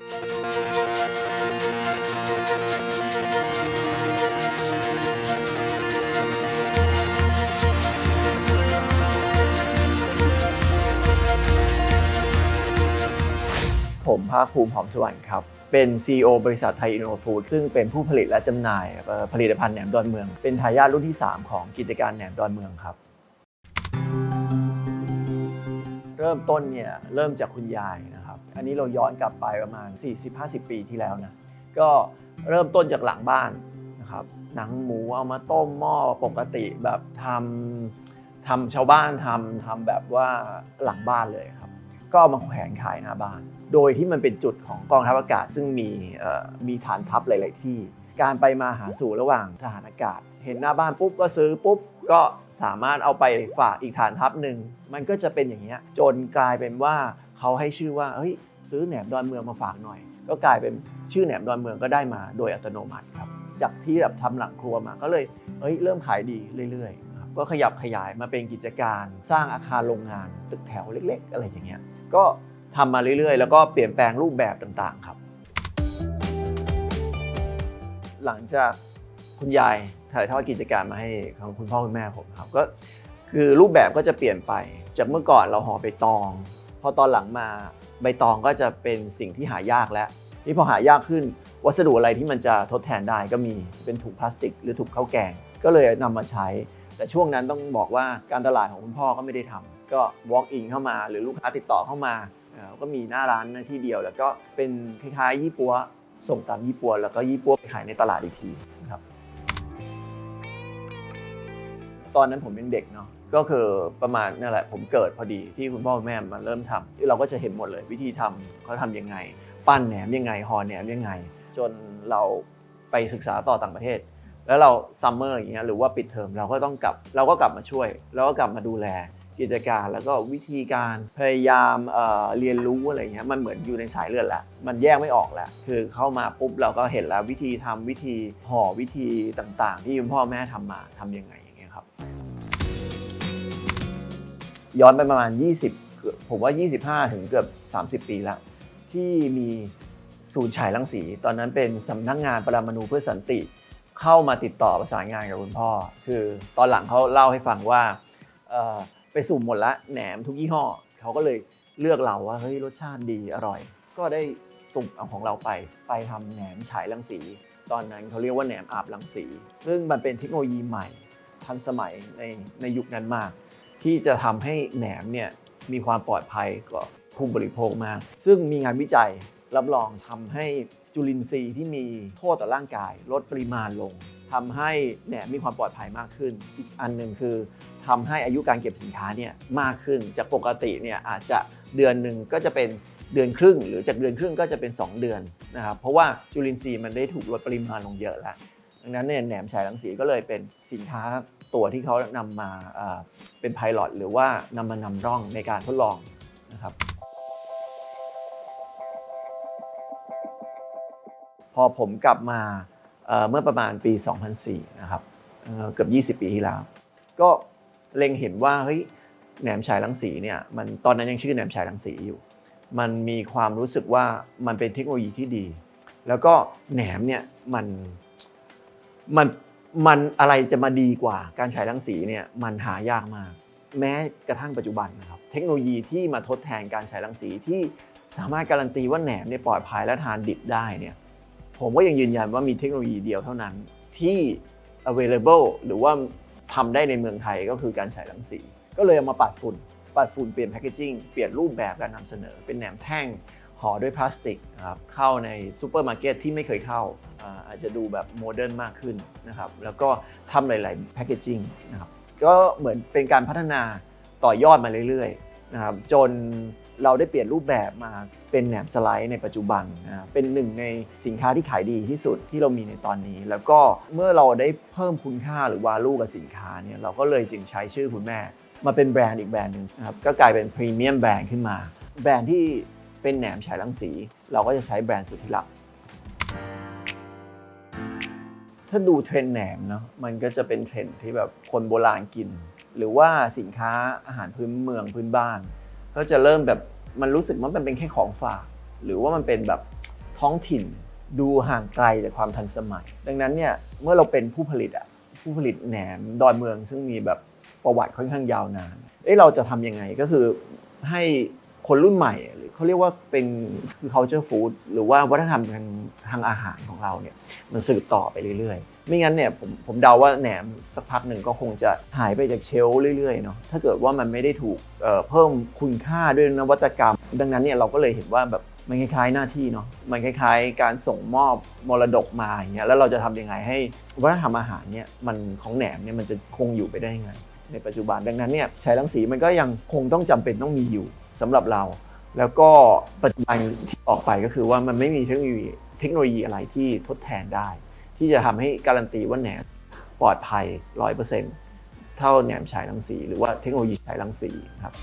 ผมภาคภูมิหอมสวรรค์ครับ เป็น CEO บริษัทไทยอินโนฟูดซึ่งเป็นผู้ผลิตและจำหน่ายผลิตภัณฑ์แหนมดอนเมือง เป็นทายาทรุ่นที่ 3 ของกิจการแหนมดอนเมืองครับ เริ่มต้นเนี่ยเริ่มจากคุณยายนะ อันนี้เราย้อนกลับไปประมาณ 40-50 ปีที่แล้วนะ ก็เริ่มต้นจากหลังบ้านนะครับ หนังหมูเอามาต้มหม้อปกติแบบทำทำชาวบ้านทำทำแบบว่าหลังบ้านเลยครับ ก็ามาแขวนขายหน้าบ้าน โดยที่มันเป็นจุดของกองทัพอากาศ ซึ่งมีมีฐานทัพหลาย ๆ ที่ การไปมาหาสู่ระหว่างทหารอากาศ เห็นหน้าบ้านปุ๊บก็ซื้อปุ๊บก็สามารถเอาไปฝากอีกฐานทัพหนึ่ง มันก็จะเป็นอย่างเงี้ยจนกลายเป็นว่าเขาให้ชื่อว่าเฮ้ย ซื้อแหนมดอนเมืองมาฝากหน่อย ก็กลายเป็นชื่อแหนมดอนเมืองก็ได้มาโดยอัตโนมัติครับ จากที่แบบทำหลังครัวมาก็เลยเอ้ยเริ่มขายดีเรื่อยๆครับก็ขยับขยายมาเป็นกิจการสร้างอาคารโรงงาน ตึกแถวเล็ก ๆ อะไรอย่างเงี้ยก็ทำมาเรื่อยๆ แล้วก็เปลี่ยนแปลงรูปแบบต่างๆครับ หลังจากคุณยายถ่ายทอดกิจการมาให้ของคุณพ่อคุณแม่ผมครับก็คือรูปแบบก็จะเปลี่ยนไป จากเมื่อก่อนเราห่อใบตอง พอตอนหลังมา ใบตองก็จะเป็นสิ่งที่หายากแล้วนี่พอหายากขึ้นวัสดุอะไรที่มันจะทดแทนได้ก็มีเป็นถุงพลาสติก หรือถุงข้าวแกง ก็เลยนำมาใช้ แต่ช่วงนั้นต้องบอกว่าการตลาดของคุณพ่อก็ไม่ได้ทำก็ walk in เข้ามา หรือลูกค้าติดต่อเข้ามาก็มีหน้าร้านที่เดียว แล้วก็เป็นคล้ายๆยี่ปัวส่งตามยี่ปัว แล้วก็ยี่ปัวไปขายในตลาดอีกทีนะครับ ตอนนั้นผมเป็นเด็กเนาะก็คือประมาณนั่นแหละ ผมเกิดพอดีที่คุณพ่อคุณแม่มาเริ่มทำเราก็จะเห็นหมดเลยวิธีทำเขาทำยังไง ปั้นแหนมยังไงห่อแหนมยังไง จนเราไปศึกษาต่อต่างประเทศ แล้วเราซัมเมอร์อย่างเงี้ยหรือว่าปิดเทอมเราก็ต้องกลับ เราก็กลับมาช่วยแล้วก็กลับมาดูแลกิจการแล้วก็วิธีการพยายามเเรียนรู้อะไรเงี้ยมันเหมือนอยู่ในสายเลือดแล้วมันแยกไม่ออกแล้วคือเข้ามาปุ๊บเราก็เห็นแล้ววิธีทำวิธีห่อวิธีต่างๆ ที่คุณพ่อแม่ทำมาทำยังไง ครับ ย้อนไปประมาณ 20เกือบผมว่า 25 ถึงเกือบ 30 ปีแล้วที่มีศูนย์ฉายรังสี ตอนนั้นเป็นสำนักงานปรมาณูเพื่อสันติ เข้ามาติดต่อประสานงานกับคุณพ่อ คือตอนหลังเขาเล่าให้ฟังว่าไปสุ่มหมดละแหนมทุกยี่ห้อเขาก็เลยเลือกเราว่าเฮ้ยรสชาติดีอร่อย ก็ได้สุ่มเอาของเราไปไปทำแหนมฉายรังสี ตอนนั้นเขาเรียกว่าแหนมอาบรังสี ซึ่งมันเป็นเทคโนโลยีใหม่ ทันสมัยในในยุคนั้นมาก ที่จะทำให้แหนมเนี่ยมีความปลอดภัยกับผู้บริโภคมาก ซึ่งมีงานวิจัยรับรองทำให้จุลินทรีย์ที่มีโทษต่อร่างกาย ลดปริมาณลงทำให้แหนมมีความปลอดภัยมากขึ้น อีกอันหนึ่งคือทำให้อายุการเก็บสินค้าเนี่ยมากขึ้น จากปกติเนี่ยอาจจะเดือนหนึ่งก็จะเป็นเดือนครึ่ง หรือจากเดือนครึ่งก็จะเป็น 2 เดือนนะครับเพราะว่าจุลินทรีย์มันได้ถูกลดปริมาณลงเยอะแล้ว ดังนั้นเนี่ยแหนมฉายรังสีก็เลยเป็นสินค้าตัวที่เขานำมาเป็นไพลอตหรือว่านำมานำร่องในการทดลองนะครับพอผมกลับมาเมื่อประมาณปี 2004 นะครับเอ่อเกือบ 20 ปีที่แล้ว ก็เล็งเห็นว่าเฮ้ยแหนมฉายรังสีเนี่ยมันตอนนั้นยังชื่อแหนมฉายรังสีอยู่ มันมีความรู้สึกว่ามันเป็นเทคโนโลยีที่ดี แล้วก็แหนมเนี่ยมัน มันมันอะไรจะมาดีกว่าการฉายรังสีเนี่ยมันหายากมาก แม้กระทั่งปัจจุบันนะครับเทคโนโลยีที่มาทดแทนการฉายรังสีที่สามารถการันตีว่าแหนมเนี่ยปลอดภัยและทานดิบได้เนี่ยผมก็ยังยืนยันว่ามีเทคโนโลยีเดียวเท่านั้นที่ available หรือว่าทำได้ในเมืองไทยก็คือการฉายรังสี ก็เลยเอามาปัดฝุ่นปัดฝุ่นเปลี่ยนแพคเกจิ้งเปลี่ยนรูปแบบการนำเสนอเป็นแหนมแท่ง ห่อด้วยพลาสติกครับเข้าในซูเปอร์มาร์เก็ตที่ไม่เคยเข้าอาจจะดูแบบโมเดิร์นมากขึ้นนะครับแล้วก็ทำหลาย ๆ แพคเกจิ้งนะครับก็เหมือนเป็นการพัฒนาต่อยอดมาเรื่อย ๆ นะครับจนเราได้เปลี่ยนรูปแบบมาเป็นแหนมสไลด์ในปัจจุบันนะเป็นหนึ่งในสินค้าที่ขายดีที่สุดที่เรามีในตอนนี้ แล้วก็เมื่อเราได้เพิ่มคุณค่าหรือวาลูกับสินค้าเนี่ยเราก็เลยจึงใช้ชื่อคุณแม่ มาเป็นแบรนด์อีกแบรนด์หนึ่งนะครับก็กลายเป็นพรีเมียมแบรนด์ขึ้นมา แบรนด์ที่ เป็นแหนมฉายรังสี เราก็จะใช้แบรนด์สุดที่รัก ถ้าดูเทรนด์แหนมเนาะมันก็จะเป็นเทรนด์ที่แบบคนโบราณกิน หรือว่าสินค้าอาหารพื้นเมืองพื้นบ้าน ก็จะเริ่มแบบมันรู้สึกว่ามันเป็นแค่ของฝาก หรือว่ามันเป็นแบบท้องถิ่นดูห่างไกลจากความทันสมัย ดังนั้นเนี่ยเมื่อเราเป็นผู้ผลิตอะผู้ผลิตแหนมดอนเมือง ซึ่งมีแบบประวัติค่อนข้างยาวนานเอ้เราจะทำยังไงก็คือให้ คนรุ่นใหม่หรือเขาเรียกว่าเป็นคือ culture food หรือว่าวัฒนธรรมทางทางอาหารของเราเนี่ยมันสืบต่อไปเรื่อยๆ ไม่งั้นเนี่ยผมผมเดาว่าแหนมสักพักหนึ่งก็คงจะหายไปจากเชลฟ์เรื่อยๆเนาะถ้าเกิดว่ามันไม่ได้ถูกเเพิ่มคุณค่าด้วยนวัตกรรม ดังนั้นเนี่ยเราก็เลยเห็นว่าแบบมันคล้ายๆหน้าที่เนาะ มันคล้ายๆ การส่งมอบมรดกมาอย่างเงี้ย แล้วเราจะทำยังไงให้วัฒนธรรมอาหารเนี่ยมันของแหนมเนี่ยมันจะคงอยู่ไปได้ยังไง ในปัจจุบันดังนั้นเนี่ยฉายรังสีมันก็ยังคงต้องจำเป็นต้องมีอยู่ สำหรับเรา แล้วก็ปัจจุบันที่ออกไปก็คือว่ามันไม่มีเทคโนโลยีเทคโนโลยีอะไรที่ทดแทนได้ ที่จะทำให้การันตีว่าแหนมปลอดภัย 100%เท่าแหนมฉายรังสี หรือว่าเทคโนโลยีฉายรังสีครับ